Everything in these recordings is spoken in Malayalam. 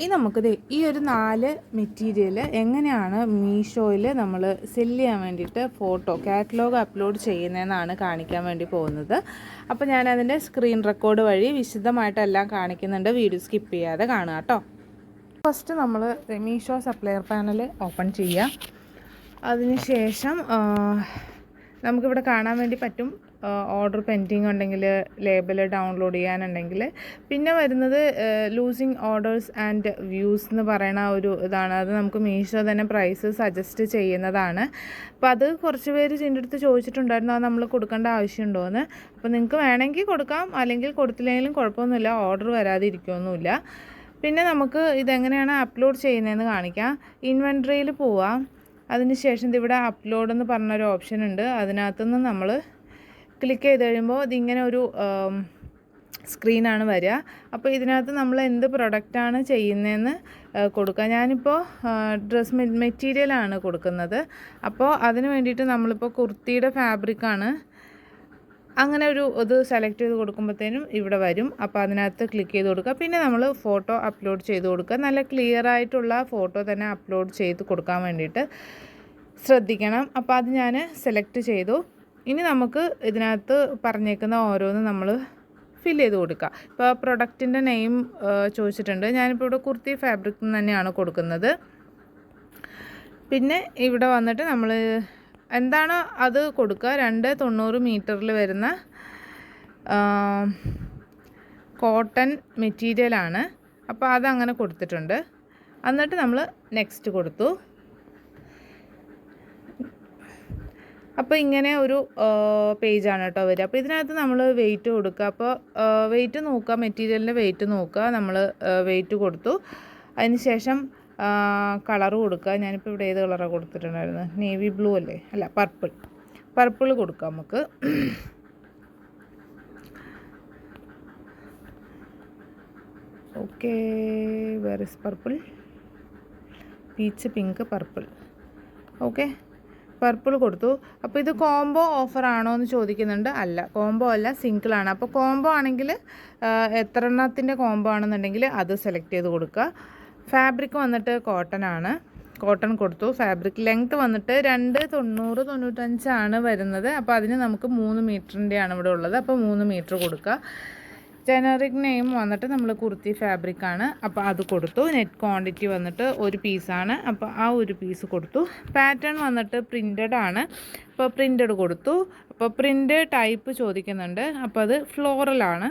ഇനി നമുക്കിത് ഈ ഒരു നാല് മെറ്റീരിയൽ എങ്ങനെയാണ് മീഷോയിൽ നമ്മൾ സെൽ ചെയ്യാൻ വേണ്ടിയിട്ട് ഫോട്ടോ കാറ്റലോഗ് അപ്ലോഡ് ചെയ്യുന്നതെന്നാണ് കാണിക്കാൻ വേണ്ടി പോകുന്നത്. അപ്പോൾ ഞാൻ അതിന്റെ സ്ക്രീൻ റെക്കോർഡ് വഴി വിശദമായിട്ടെല്ലാം കാണിക്കുന്നുണ്ട്. വീഡിയോ സ്കിപ്പ് ചെയ്യാതെ കാണുക കേട്ടോ. ഫസ്റ്റ് നമ്മൾ മീഷോ സപ്ലയർ പാനൽ ഓപ്പൺ ചെയ്യുക അതിന് ശേഷം നമുക്കിവിടെ കാണാൻ വേണ്ടി പറ്റും ഓർഡർ പെൻഡിങ് ഉണ്ടെങ്കിൽ ലേബൽ ഡൗൺലോഡ് ചെയ്യാനുണ്ടെങ്കിൽ. പിന്നെ വരുന്നത് ലൂസിങ് ഓർഡേഴ്സ് ആൻഡ് വ്യൂസ് എന്ന് പറയുന്ന ഒരു ഇതാണ്. അത് നമുക്ക് മീഷോ തന്നെ പ്രൈസ് സജസ്റ്റ് ചെയ്യുന്നതാണ്. അപ്പോൾ അത് കുറച്ച് പേര് ഇതിന്റെ അടുത്ത് ചോദിച്ചിട്ടുണ്ടായിരുന്നു അത് നമ്മൾ കൊടുക്കേണ്ട ആവശ്യമുണ്ടോ എന്ന്. അപ്പോൾ നിങ്ങൾക്ക് വേണമെങ്കിൽ കൊടുക്കാം അല്ലെങ്കിൽ കൊടുത്തില്ലെങ്കിലും കുഴപ്പമൊന്നുമില്ല ഓർഡർ വരാതിരിക്കുമൊന്നുമില്ല പിന്നെ നമുക്ക് ഇതെങ്ങനെയാണ് അപ്ലോഡ് ചെയ്യുന്നതെന്ന് കാണിക്കാം. ഇൻവെൻട്രിയിൽ പോവാം. അതിനുശേഷം ഇവിടെ അപ്ലോഡ് എന്ന് പറഞ്ഞൊരു ഓപ്ഷൻ ഉണ്ട്. അതിനകത്തുനിന്ന് നമ്മൾ ക്ലിക്ക് ചെയ്ത് കഴിയുമ്പോൾ ഇതിങ്ങനെ ഒരു സ്ക്രീനാണ് വരിക. അപ്പോൾ ഇതിനകത്ത് നമ്മൾ എന്ത് പ്രൊഡക്റ്റാണ് ചെയ്യുന്നതെന്ന് കൊടുക്കുക. ഞാനിപ്പോൾ ഡ്രസ് മെറ്റീരിയലാണ് കൊടുക്കുന്നത്. അപ്പോൾ അതിന് വേണ്ടിയിട്ട് നമ്മളിപ്പോൾ കുർത്തിയുടെ ഫാബ്രിക്കാണ് അങ്ങനെ ഒരു ഇത് സെലക്ട് ചെയ്ത് കൊടുക്കുമ്പോഴത്തേനും ഇവിടെ വരും. അപ്പോൾ അതിനകത്ത് ക്ലിക്ക് ചെയ്ത് കൊടുക്കുക. പിന്നെ നമ്മൾ ഫോട്ടോ അപ്ലോഡ് ചെയ്ത് കൊടുക്കുക. നല്ല ക്ലിയർ ആയിട്ടുള്ള ഫോട്ടോ തന്നെ അപ്ലോഡ് ചെയ്ത് കൊടുക്കാൻ വേണ്ടിയിട്ട് ശ്രദ്ധിക്കണം. അപ്പോൾ അത് ഞാൻ സെലക്ട് ചെയ്തു. ഇനി നമുക്ക് ഇതിനകത്ത് പറഞ്ഞേക്കുന്ന ഓരോന്ന് നമ്മൾ ഫിൽ ചെയ്ത് കൊടുക്കുക ഇപ്പോൾ പ്രൊഡക്റ്റിന്റെ നെയിം ചോദിച്ചിട്ടുണ്ട്. ഞാനിപ്പോൾ ഇവിടെ കുർത്തി ഫാബ്രിക് തന്നെയാണ് കൊടുക്കുന്നത്. പിന്നെ ഇവിടെ വന്നിട്ട് നമ്മൾ എന്താണ് അത് കൊടുക്കുക രണ്ട് തൊണ്ണൂറ് മീറ്ററിൽ വരുന്ന കോട്ടൺ മെറ്റീരിയലാണ് അപ്പോൾ അതങ്ങനെ കൊടുത്തിട്ടുണ്ട്. എന്നിട്ട് നമ്മൾ നെക്സ്റ്റ് കൊടുത്തു. അപ്പോൾ ഇങ്ങനെ ഒരു പേജാണ് കേട്ടോ വരിക. അപ്പോൾ ഇതിനകത്ത് നമ്മൾ വെയിറ്റ് കൊടുക്കുക. അപ്പോൾ വെയിറ്റ് നോക്കുക മെറ്റീരിയലിന്റെ വെയിറ്റ് നോക്കുക നമ്മൾ വെയിറ്റ് കൊടുത്തു. അതിന് ശേഷം കളർ കൊടുക്കുക. ഞാനിപ്പോൾ ഇവിടെ ഏത് കളറാണ് കൊടുത്തിട്ടുണ്ടായിരുന്നത് നേവി ബ്ലൂ അല്ലേ? അല്ല പർപ്പിൾ പർപ്പിൾ കൊടുക്കുക നമുക്ക്. Okay where is purple peach pink purple okay purple കൊടുത്തു. അപ്പോൾ ഇത് കോംബോ ഓഫർ ആണോ എന്ന് ചോദിക്കുന്നുണ്ട്. അല്ല കോംബോ അല്ല സിംഗിളാണ് അപ്പോൾ കോംബോ ആണെങ്കിൽ എത്ര എണ്ണത്തിന്റെ കോംബോ ആണെന്നുണ്ടെങ്കിൽ അത് സെലക്ട് ചെയ്ത് കൊടുക്കുക. ഫാബ്രിക് വന്നിട്ട് കോട്ടൺ ആണ്. കോട്ടൺ കൊടുത്തു. ഫാബ്രിക് ലെങ്ത്ത് വന്നിട്ട് രണ്ട് തൊണ്ണൂറ് തൊണ്ണൂറ്റഞ്ചാണ് വരുന്നത്. അപ്പോൾ അതിന് നമുക്ക് മൂന്ന് മീറ്ററിന്റെയാണ് ഇവിടെ ഉള്ളത്. അപ്പോൾ മൂന്ന് മീറ്റർ കൊടുക്കുക. ജനറിക് നെയിം വന്നിട്ട് നമ്മൾ കുർത്തി ഫാബ്രിക്കാണ് അപ്പോൾ അത് കൊടുത്തു. നെറ്റ് ക്വാണ്ടിറ്റി വന്നിട്ട് ഒരു പീസാണ് അപ്പോൾ ആ ഒരു പീസ് കൊടുത്തു. പാറ്റേൺ വന്നിട്ട് പ്രിന്റഡ് ആണ്. അപ്പോൾ പ്രിന്റഡ് കൊടുത്തു. അപ്പോൾ പ്രിന്റ് ടൈപ്പ് ചോദിക്കുന്നുണ്ട്. അപ്പോൾ അത് ഫ്ലോറലാണ്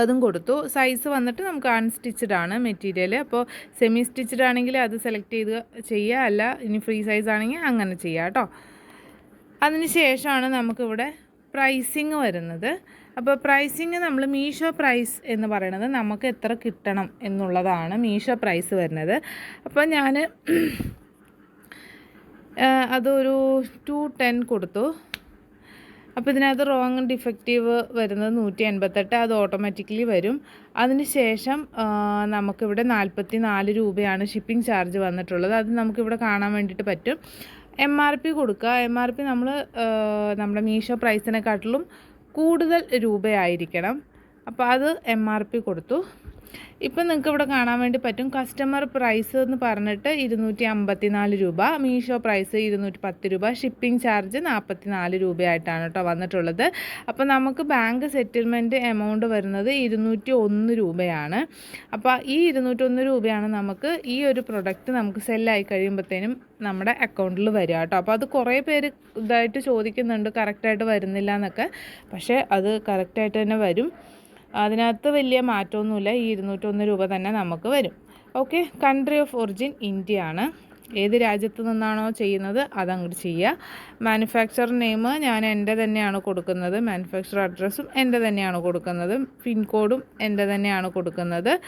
അതും കൊടുത്തു. സൈസ് വന്നിട്ട് നമുക്ക് അൺസ്റ്റിച്ചഡ് ആണ് മെറ്റീരിയൽ അപ്പോൾ സെമി സ്റ്റിച്ചഡ് ആണെങ്കിൽ അത് സെലക്ട് ചെയ്ത് ചെയ്യുക. അല്ല ഇനി ഫ്രീ സൈസ് ആണെങ്കിൽ അങ്ങനെ ചെയ്യാം കേട്ടോ. അതിന് ശേഷമാണ് നമുക്കിവിടെ പ്രൈസിങ് വരുന്നത്. അപ്പോൾ പ്രൈസിങ് നമ്മൾ മീഷോ പ്രൈസ് എന്ന് പറയുന്നത് നമുക്ക് എത്ര കിട്ടണം എന്നുള്ളതാണ് മീഷോ പ്രൈസ് വരുന്നത്. അപ്പോൾ ഞാൻ അതൊരു ടു ടെൻ കൊടുത്തു. അപ്പോൾ ഇതിനകത്ത് റോങ് ഡിഫക്റ്റീവ് വരുന്നത് നൂറ്റി എൺപത്തെട്ട് അത് ഓട്ടോമാറ്റിക്കലി വരും. അതിന് ശേഷം നമുക്കിവിടെ നാൽപ്പത്തി നാല് രൂപയാണ് ഷിപ്പിംഗ് ചാർജ് വന്നിട്ടുള്ളത്. അത് നമുക്കിവിടെ കാണാൻ വേണ്ടിയിട്ട് പറ്റും. എം ആർ പി കൊടുക്കുക. എം ആർ പി നമ്മൾ നമ്മുടെ മീഷോ പ്രൈസിനെക്കാട്ടിലും കൂടുതൽ രൂപയായിരിക്കണം. അപ്പോൾ അത് എം ആർ പി കൊടുത്തു. ഇപ്പം നിങ്ങൾക്ക് ഇവിടെ കാണാൻ വേണ്ടി പറ്റും. കസ്റ്റമർ പ്രൈസ് എന്ന് പറഞ്ഞിട്ട് ഇരുന്നൂറ്റി അമ്പത്തി നാല് രൂപ മീഷോ പ്രൈസ് ഇരുന്നൂറ്റി പത്ത് രൂപ ഷിപ്പിംഗ് ചാർജ് നാൽപ്പത്തി നാല് രൂപയായിട്ടാണ് കേട്ടോ വന്നിട്ടുള്ളത്. അപ്പോൾ നമുക്ക് ബാങ്ക് സെറ്റിൽമെന്റ് എമൗണ്ട് വരുന്നത് ഇരുന്നൂറ്റി ഒന്ന് രൂപയാണ്. അപ്പോൾ ഈ ഇരുന്നൂറ്റൊന്ന് രൂപയാണ് നമുക്ക് ഈ ഒരു പ്രൊഡക്റ്റ് നമുക്ക് സെല്ലായി കഴിയുമ്പോഴത്തേനും നമ്മുടെ അക്കൗണ്ടിൽ വരിക കേട്ടോ. അപ്പോൾ അത് കുറേ പേര് ഇതായിട്ട് ചോദിക്കുന്നുണ്ട് കറക്റ്റായിട്ട് വരുന്നില്ല എന്നൊക്കെ. പക്ഷേ അത് കറക്റ്റായിട്ട് തന്നെ വരും. അതിനകത്ത് വലിയ മാറ്റമൊന്നുമില്ല. ഈ ഇരുന്നൂറ്റൊന്ന് രൂപ തന്നെ നമുക്ക് വരും. Okay country of origin India ആണ്. ഏത് രാജ്യത്ത് നിന്നാണോ ചെയ്യുന്നത് അതങ്ങോട്ട് ചെയ്യുക മാനുഫാക്ചർ നെയിം ഞാൻ എന്റെ തന്നെയാണ് കൊടുക്കുന്നത്. മാനുഫാക്ചർ അഡ്രസ്സും എന്റെ തന്നെയാണ് കൊടുക്കുന്നത്. പിൻകോഡും എന്റെ തന്നെയാണ് കൊടുക്കുന്നത്.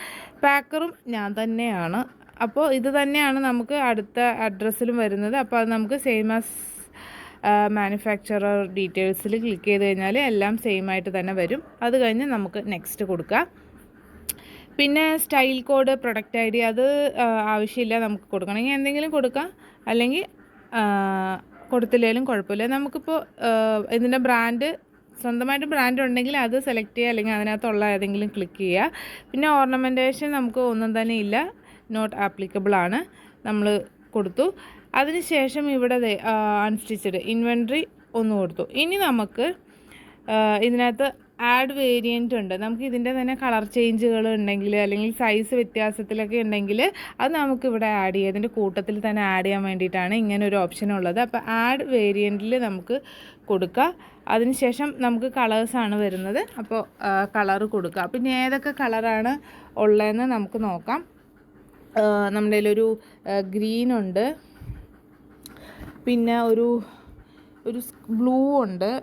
പാക്കറും ഞാൻ തന്നെയാണ്. അപ്പോൾ ഇത് തന്നെയാണ് നമുക്ക് അടുത്ത അഡ്രസ്സിലും വരുന്നത്. അപ്പോൾ അത് നമുക്ക് സെയിം ആസ് മാനുഫാക്ചറർ ഡീറ്റെയിൽസിൽ ക്ലിക്ക് ചെയ്ത് കഴിഞ്ഞാൽ എല്ലാം സെയിം ആയിട്ട് തന്നെ വരും. അത് കഴിഞ്ഞ് നമുക്ക് നെക്സ്റ്റ് കൊടുക്കാം. പിന്നെ style code product I D അത് ആവശ്യമില്ല നമുക്ക് കൊടുക്കണമെങ്കിൽ എന്തെങ്കിലും കൊടുക്കാം. അല്ലെങ്കിൽ കൊടുത്തില്ലെങ്കിലും കുഴപ്പമില്ല. നമുക്കിപ്പോൾ ഇതിന്റെ ബ്രാൻഡ് സ്വന്തമായിട്ട് ബ്രാൻഡ് ഉണ്ടെങ്കിൽ അത് സെലക്ട് ചെയ്യുക അല്ലെങ്കിൽ അതിനകത്തുള്ള ഏതെങ്കിലും ക്ലിക്ക് ചെയ്യുക. പിന്നെ ഓർണമെന്റേഷൻ നമുക്ക് ഒന്നും തന്നെ ഇല്ല. നോട്ട് ആപ്ലിക്കബിൾ ആണ്. നമ്മൾ കൊടുത്തു. അതിനുശേഷം ഇവിടെ അൺസ്റ്റിച്ചഡ് ഇൻവെൻട്രി ഒന്ന് കൊടുത്തു. ഇനി നമുക്ക് ഇതിനകത്ത് ആഡ് വേരിയന്റ് ഉണ്ട്. നമുക്ക് ഇതിന്റെ തന്നെ കളർ ചേഞ്ചുകൾ ഉണ്ടെങ്കിൽ അല്ലെങ്കിൽ സൈസ് വ്യത്യാസത്തിലൊക്കെ ഉണ്ടെങ്കിൽ അത് നമുക്ക് ഇവിടെ ആഡ് ചെയ്യാം. ഇതിന്റെ കൂട്ടത്തിൽ തന്നെ ആഡ് ചെയ്യാൻ വേണ്ടിയിട്ടാണ് ഇങ്ങനെ ഒരു ഓപ്ഷൻ ഉള്ളത്. അപ്പോൾ ആഡ് വേരിയന്റിൽ നമുക്ക് കൊടുക്കുക അതിനുശേഷം നമുക്ക് കളേഴ്സാണ് വരുന്നത്. അപ്പോൾ കളർ കൊടുക്കുക പിന്നെ ഏതൊക്കെ കളറാണ് ഉള്ളതെന്ന് നമുക്ക് നോക്കാം. നമ്മുടെ ഗ്രീൻ ഉണ്ട്. പിന്നെ ഒരു ഒരു ബ്ലൂ ഉണ്ട്.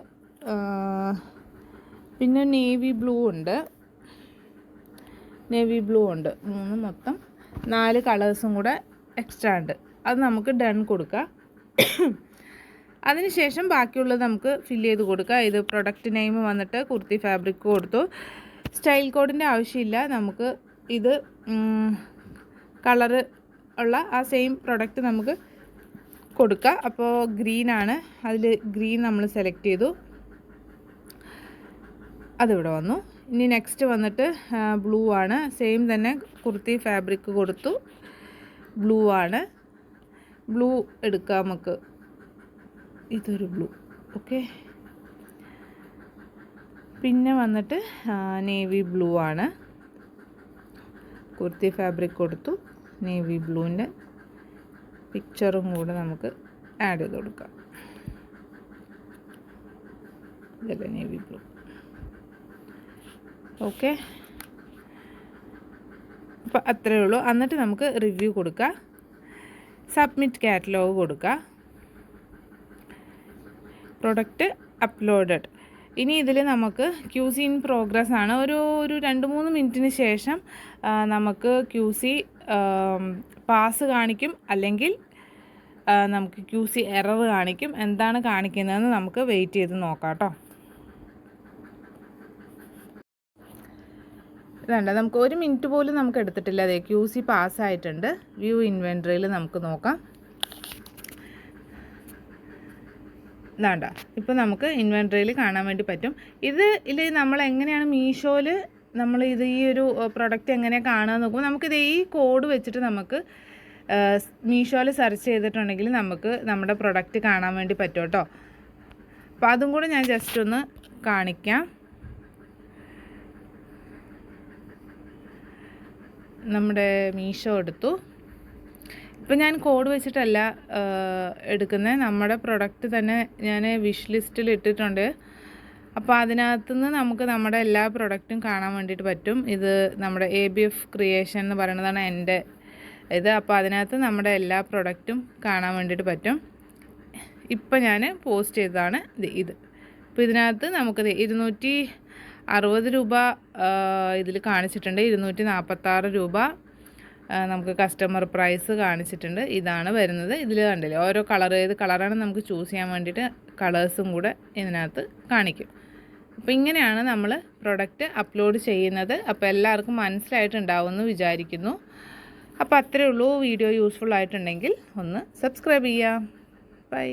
പിന്നെ നേവി ബ്ലൂ ഉണ്ട്. നേവി ബ്ലൂ ഉണ്ട്. മൂന്ന് മൊത്തം നാല് കളേഴ്സും കൂടെ എക്സ്ട്രാ ഉണ്ട്. അത് നമുക്ക് ഡൺ കൊടുക്കാം. അതിനുശേഷം ബാക്കിയുള്ളത് നമുക്ക് ഫില്ല് ചെയ്ത് കൊടുക്കാം. ഇത് പ്രൊഡക്റ്റ് നെയിം വന്നിട്ട് കുർത്തി ഫാബ്രിക് കൊടുത്തു. സ്റ്റൈൽ കോഡിന്റെ ആവശ്യമില്ല. നമുക്ക് ഇത് കളറ് ഉള്ള ആ സെയിം പ്രൊഡക്റ്റ് നമുക്ക് കൊടുക്കുക അപ്പോൾ ഗ്രീൻ ആണ്. അതിൽ ഗ്രീൻ നമ്മൾ സെലക്ട് ചെയ്തു. അതിവിടെ വന്നു. ഇനി നെക്സ്റ്റ് വന്നിട്ട് ബ്ലൂ ആണ്. സെയിം തന്നെ കുർത്തി ഫാബ്രിക് കൊടുത്തു. ബ്ലൂ ആണ്. ബ്ലൂ എടുക്കാം നമുക്ക്. ഇതൊരു ബ്ലൂ ഓക്കെ പിന്നെ വന്നിട്ട് നേവി ബ്ലൂ ആണ്. കുർത്തി ഫാബ്രിക് കൊടുത്തു. നേവി ബ്ലൂവിന്റെ പിക്ചറും കൂടെ നമുക്ക് ആഡ് ചെയ്ത് കൊടുക്കാം. ഇതല്ലേ നേവി ബ്ലൂ ഓക്കെ അപ്പോൾ അത്രയേ ഉള്ളൂ. എന്നിട്ട് നമുക്ക് റിവ്യൂ കൊടുക്കാം. സബ്മിറ്റ് കാറ്റലോഗ് കൊടുക്കുക പ്രൊഡക്റ്റ് അപ്ലോഡഡ് ഇനി ഇതിൽ നമുക്ക് ക്യൂസി ഇൻ പ്രോഗ്രസ് ആണ്. ഒരു ഒരു രണ്ട് മൂന്ന് മിനിറ്റിന് ശേഷം നമുക്ക് ക്യൂ സി പാസ് കാണിക്കും അല്ലെങ്കിൽ നമുക്ക് ക്യൂ സി എറർ കാണിക്കും. എന്താണ് കാണിക്കുന്നതെന്ന് നമുക്ക് വെയിറ്റ് ചെയ്ത് നോക്കാം കേട്ടോ ഇതല്ല നമുക്ക് ഒരു മിനിറ്റ് പോലും നമുക്ക് എടുത്തിട്ടില്ല. അതെ ക്യൂ സി പാസ്സായിട്ടുണ്ട് വ്യൂ ഇൻവെൻട്രിയിൽ നമുക്ക് നോക്കാം. ഇതാണ്ട ഇപ്പം നമുക്ക് ഇൻവെൻട്രിയിൽ കാണാൻ വേണ്ടി പറ്റും. ഇത് ഇതിൽ നമ്മൾ എങ്ങനെയാണ് മീഷോയിൽ നമ്മൾ ഇത് ഈ ഒരു പ്രൊഡക്റ്റ് എങ്ങനെ കാണുക നോക്കുമ്പോൾ നമുക്കിത് ഈ കോഡ് വെച്ചിട്ട് നമുക്ക് മീഷോയിൽ സെർച്ച് ചെയ്തിട്ടുണ്ടെങ്കിൽ നമുക്ക് നമ്മുടെ പ്രൊഡക്റ്റ് കാണാൻ വേണ്ടി പറ്റും കേട്ടോ. അപ്പോൾ അതും കൂടെ ഞാൻ ജസ്റ്റ് ഒന്ന് കാണിക്കാം. നമ്മുടെ മീഷോ എടുത്തു. ഇപ്പം ഞാൻ കോഡ് വെച്ചിട്ടല്ല എടുക്കുന്നത് നമ്മുടെ പ്രൊഡക്റ്റ് തന്നെ ഞാൻ വിഷ് ലിസ്റ്റിൽ ഇട്ടിട്ടുണ്ട്. അപ്പോൾ അതിനകത്ത് നിന്ന് നമുക്ക് നമ്മുടെ എല്ലാ പ്രൊഡക്റ്റും കാണാൻ വേണ്ടിയിട്ട് പറ്റും. ഇത് നമ്മുടെ എ ബി എഫ് ക്രിയേഷൻ എന്ന് പറയുന്നതാണ് എന്റെ ഇത്. അപ്പോൾ അതിനകത്ത് നമ്മുടെ എല്ലാ പ്രൊഡക്റ്റും കാണാൻ വേണ്ടിയിട്ട് പറ്റും. ഇപ്പം ഞാൻ പോസ്റ്റ് ചെയ്തതാണ് ഇത് ഇത്. അപ്പോൾ ഇതിനകത്ത് നമുക്ക് ഇരുന്നൂറ്റി അറുപത് രൂപ ഇതിൽ കാണിച്ചിട്ടുണ്ട്. ഇരുന്നൂറ്റി നാൽപ്പത്താറ് രൂപ നമുക്ക് കസ്റ്റമർ പ്രൈസ് കാണിച്ചിട്ടുണ്ട്. ഇതാണ് വരുന്നത്. ഇതിൽ കണ്ടില്ലേ? ഓരോ കളർ ഏത് കളറാണ് നമുക്ക് ചൂസ് ചെയ്യാൻ വേണ്ടിയിട്ട് കളേഴ്സും കൂടെ ഇതിനകത്ത് കാണിക്കും. അപ്പോൾ ഇങ്ങനെയാണ് നമ്മൾ പ്രൊഡക്റ്റ് അപ്ലോഡ് ചെയ്യുന്നത്. അപ്പോൾ എല്ലാവർക്കും മനസ്സിലായിട്ടുണ്ടാവുമെന്ന് വിചാരിക്കുന്നു. അപ്പോൾ അത്രയേ ഉള്ളൂ. വീഡിയോ യൂസ്ഫുൾ ആയിട്ടുണ്ടെങ്കിൽ ഒന്ന് സബ്സ്ക്രൈബ് ചെയ്യാം. ബൈ